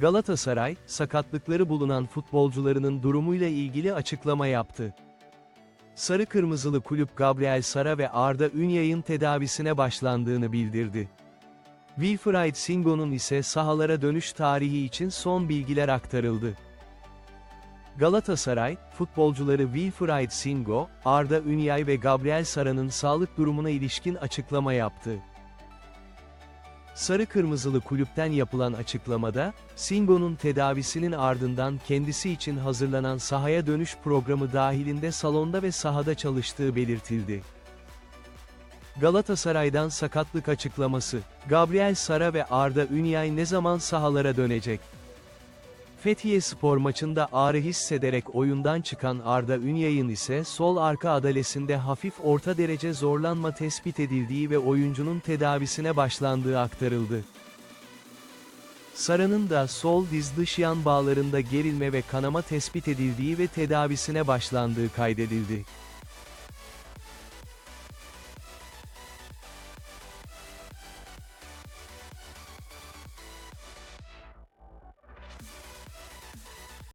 Galatasaray, sakatlıkları bulunan futbolcularının durumuyla ilgili açıklama yaptı. Sarı Kırmızılı kulüp Gabriel Sara ve Arda Ünyay'ın tedavisine başlandığını bildirdi. Wilfried Singo'nun ise sahalara dönüş tarihi için son bilgiler aktarıldı. Galatasaray, futbolcuları Wilfried Singo, Arda Ünyay ve Gabriel Sara'nın sağlık durumuna ilişkin açıklama yaptı. Sarı Kırmızılı kulüpten yapılan açıklamada, Singo'nun tedavisinin ardından kendisi için hazırlanan sahaya dönüş programı dahilinde salonda ve sahada çalıştığı belirtildi. Galatasaray'dan sakatlık açıklaması, Gabriel Sara ve Arda Ünyay ne zaman sahalara dönecek? Fethiye spor maçında ağrı hissederek oyundan çıkan Arda Ünyay'ın ise sol arka adalesinde hafif orta derece zorlanma tespit edildiği ve oyuncunun tedavisine başlandığı aktarıldı. Sara'nın da sol diz dış yan bağlarında gerilme ve kanama tespit edildiği ve tedavisine başlandığı kaydedildi.